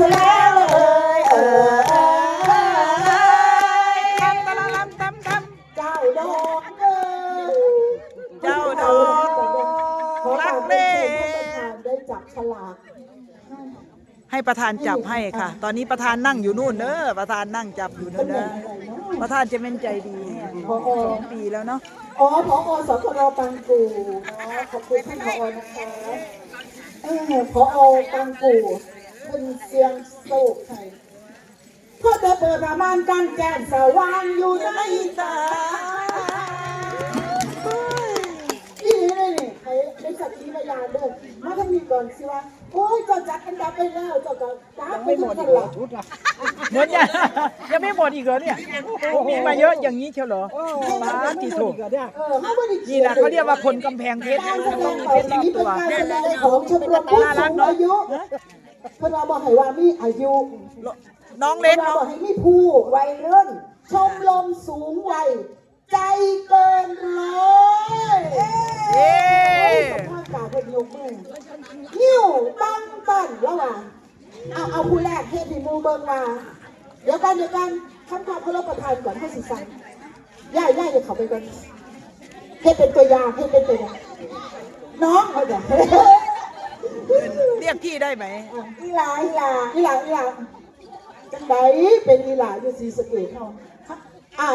ซะแล้วเอ่ยเออเอ่ยตำตะละลำตำตเจ้าดอกเอ่ยเจ้าดอกรักเล่ได้จับฉลากให้ประธานจับให้ค่ะ ตอนนี้ประธานนั่งอยู่นู่นเด้อประธานนั่งจับอยู่นู่นเด้อประธานจะเป็นใจดีสอปีแล้วเนาะอ๋อพอสครปังกูขอบคุณท่านพอนะคะเออพอปังกู เป็นเสียงโศกไทยพอจะเปิดประมาณการแจ้งสว่างอยู่ในตาอีนี่เลยนี่ใครเป็นสักขีพยานเด้อมาทำนี้ก่อนสิว่าโอ้ยเจ้าจัดอันดับไปแล้วเจ้าก็จัดไปทุกคนละเหมือนยังยังไม่หมดอีกเหรอเนี่ยมีมาเยอะอย่างนี้เชียวเหรอมาที่ถูกเออเขาไม่ได้นี่แหละเขาเรียกว่าคนกำแพงเพชรการแสดต้องงมีต่อเพชรไปติดนี้เป็ตันวการแสดงของชมรมผู้สูงอายุ เพื่อนเราบอกให้ว่ามีอายุน้องเพื่เล็อนกเราเนาะบอกให้มีผู้วัยรุ่น ชมรมสูงวัยใจเกินร้อยเอ้ยสภาพกาเป็นยกมือนิ้วตั้งตันแล้วว่ะเอาเอาผู้แรกเทพีมูเบิงมาเดี๋ยวกันเดี๋ยวกันคำถามเขารับประทานก่อนให้สิสันย่าย่าอย่าเขาไปกันให้เป็นตัวอย่างให้เป็นตัวอย่างน้องเขาจะ เรียกพี่ได้ไหมอีหลาอีหลาอีหลาอีหลาจังไดเป็นอีหลาอยู่สีสะเกตเนาอ่า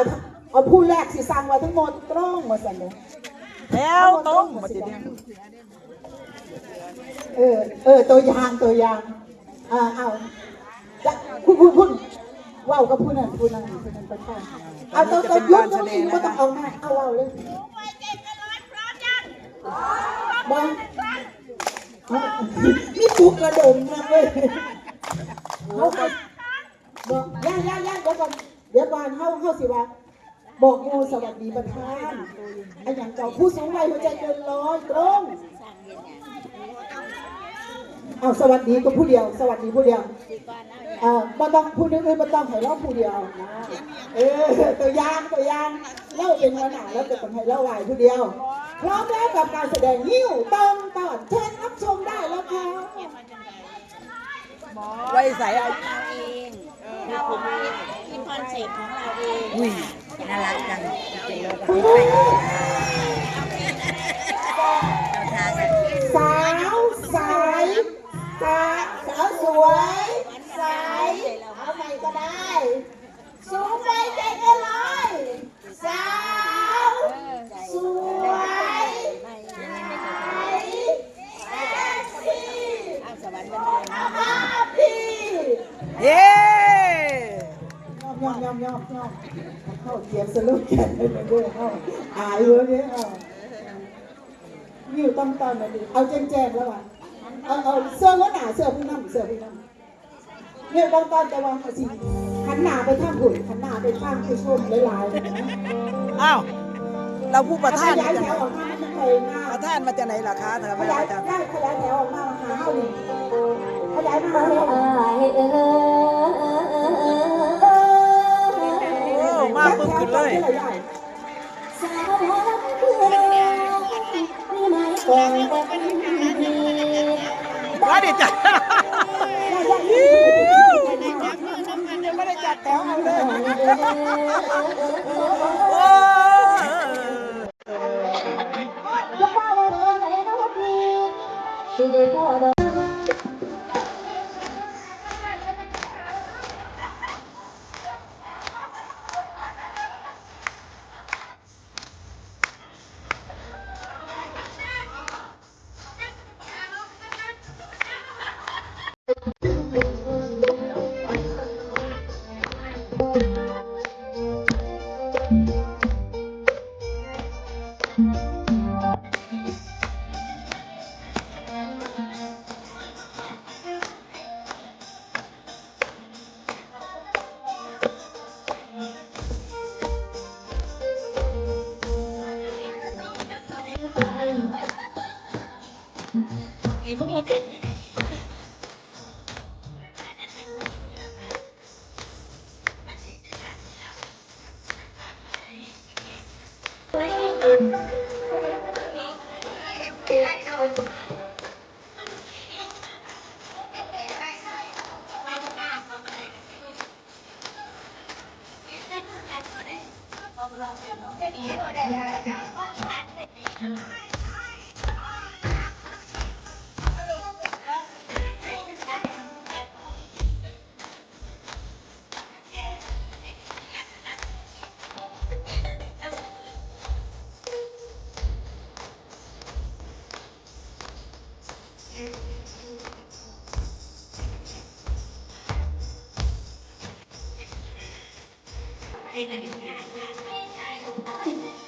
เอาผู้แรกสิสั่งว่าทั้งหมดตรงมาสั่นเลยแล้วต้องมาติดเนี่ยเออเออตัวอยางตัวอยางอ่าเอาจะคุณคุณคุณว้าวกับผู้นั้นผู้นั้นผู้นั้นเป็นต้นเอาตัวตัวยุดต้องก็ต้องเอามาเอาว้าวเลยบอล นี่ปลุกกระดมมาเลยเขาก็บอกย่าย่าย่าเดี๋ยวก่อนเดี๋ยวก่อนเข้าเข้าสิว่าบอกงูสวัสดีประธานไอ้อย่างเจ้าผู้สูงวัยหัวใจเกินร้อยตรงเอาสวัสดีก็ผู้เดียว สวัสดีผู้เดียวเออบ่ต้องผู้นึงอื่นบ่ต้องให้เราผู้เดียวเออตัวอย่างตัวอย่างเล่าเป็นวันหนาแล้วจะต้องให้เล่าไหวผู้เดียว พร้อมแล้วกับการแสดงยิ้วต้องตอนเชิญรับชมได้แล้วค่ะไว้ใส่อาเราเองเรามีคอนเซ็ปต์ของเราเองอุ้ยน่ารักจังทางสาวสายสาสาวสวยสายเอาใหม่ก็ได้ สูงไปใจเก็ร้อยสาวสวยใสเซ็กซี่ เอาสวรรค์บันเทิง อาภาพี่ เย้ ยอมยอมยอมยอมเข้าเกียร์สรุปแกนไปเลยด้วยเข้าอายเว้ยเนี่ยเอา อยู่ต้องตอนมาดิเอาแจ้งๆแล้วอะเอาเอาเสื้อหัวหนาเสื้อผู้นำเสื้อผู้นำเนี่ยบางตอนจะวางสิหันหน้าไปทางหุ่นหันหน้าไปทางผู้ชมหลายๆนะอ้าวเราผู้ประขธานยายมาจากแถไหนวออกมาไม่เคยหน้าประธานมาจากไหนล่ะคะทำขไมยายอาจารย์ได้ขยายแถวออกมาหาเฮานี่ขยายมาเลยโอ้มาปึ๊บขึ้นเลย ว่าดิจ้ะยังไม่ได้จัดแถวเอาเลยโอ้ やめたいことしてる。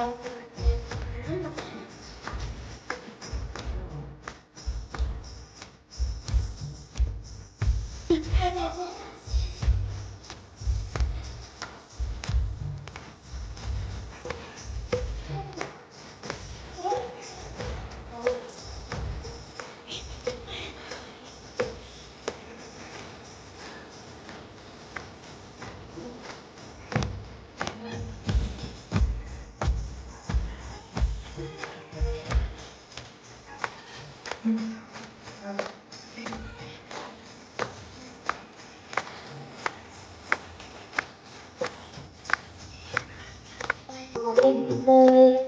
어. знаю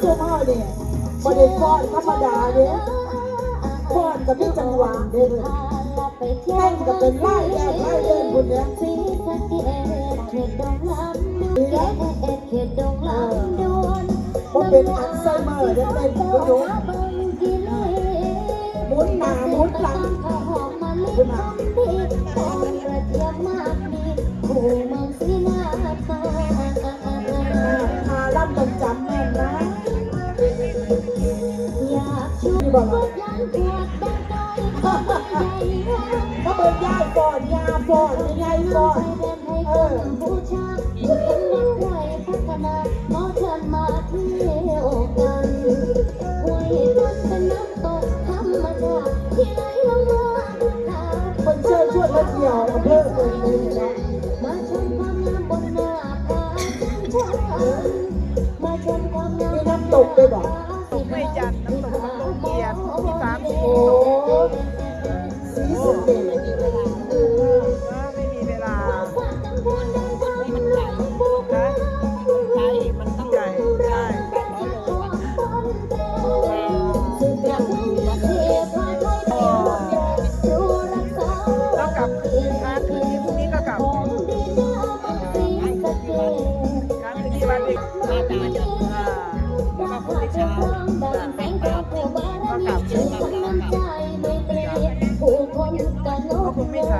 เสื้อผ้าเนี่ยประเด็นอนธรรมดาเนี่ยฟอนกับไม่จังหวะเนี่ยเต้นกับเป็นไล่แดงไล่เดินคนเนี่ยพอเป็นอัลไซเมอร์เนี่ยเต้นก็ยุ่งมุนหนามุนหลังมุนหนา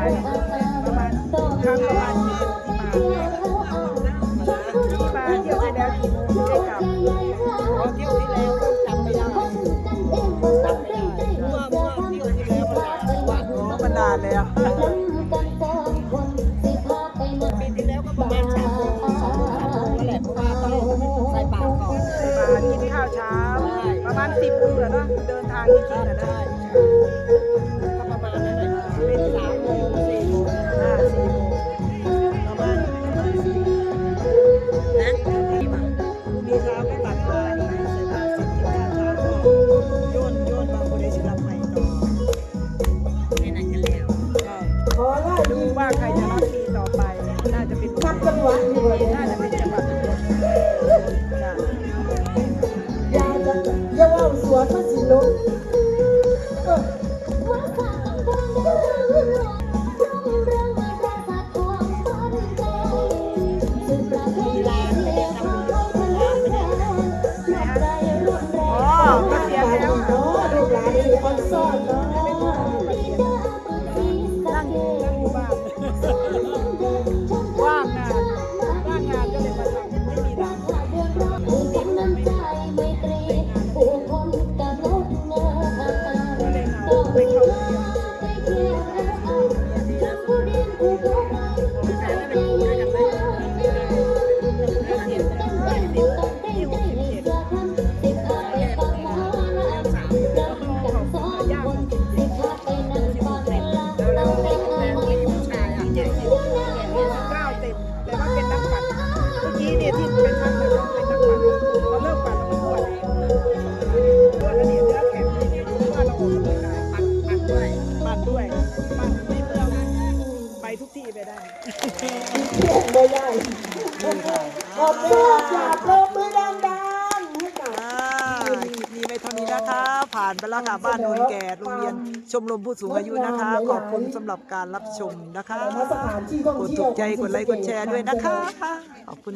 ายประมาณครั้งประมาณยี่มาที่มาที่ยวแล้วกี่โมงได้กับพอเคที่แล้วจำไม่ได้ต้เพราะว่มื่ที่ยวแล้วมันว่ามันนานแล้วปีที่แล้วก็ประมาณสามโมงสองโมงสามโมงนั่นแหละเพราะว่าต้องใส่บาตก่อนมากินข้าวเช้าประมาณสิบโมงแล้วนะเดินทางจริงๆนะได้ ดูว่าใครจะรับปีต่อไป น่าจะเป็นจังหวะน่าจะเป็นจังหวัดยาจะยาว่าสวนมาสิลุก็เสียแล้วลูกหานมีคนซ่อนเนาะ ปั่นด้วยปั่นด้วยปั่นที่เมืองไปทุกที่ไปได้เสียงไม่ได้ขอบคุณอยากลงมือดังๆให้กับอ่าคลิปนี้ไว้ท่นี้นะคะ ผ่านไปแล้วค่ะบ้านโนนแก่โรงเรียนชมรมผู้สูงอายุนะคะ ขอบคุณสำหรับการรับชมนะคะกดเที่ถูกใจ กดไลค์ กดแชร์ด้วยนะคะ ขอบคุณค่ะ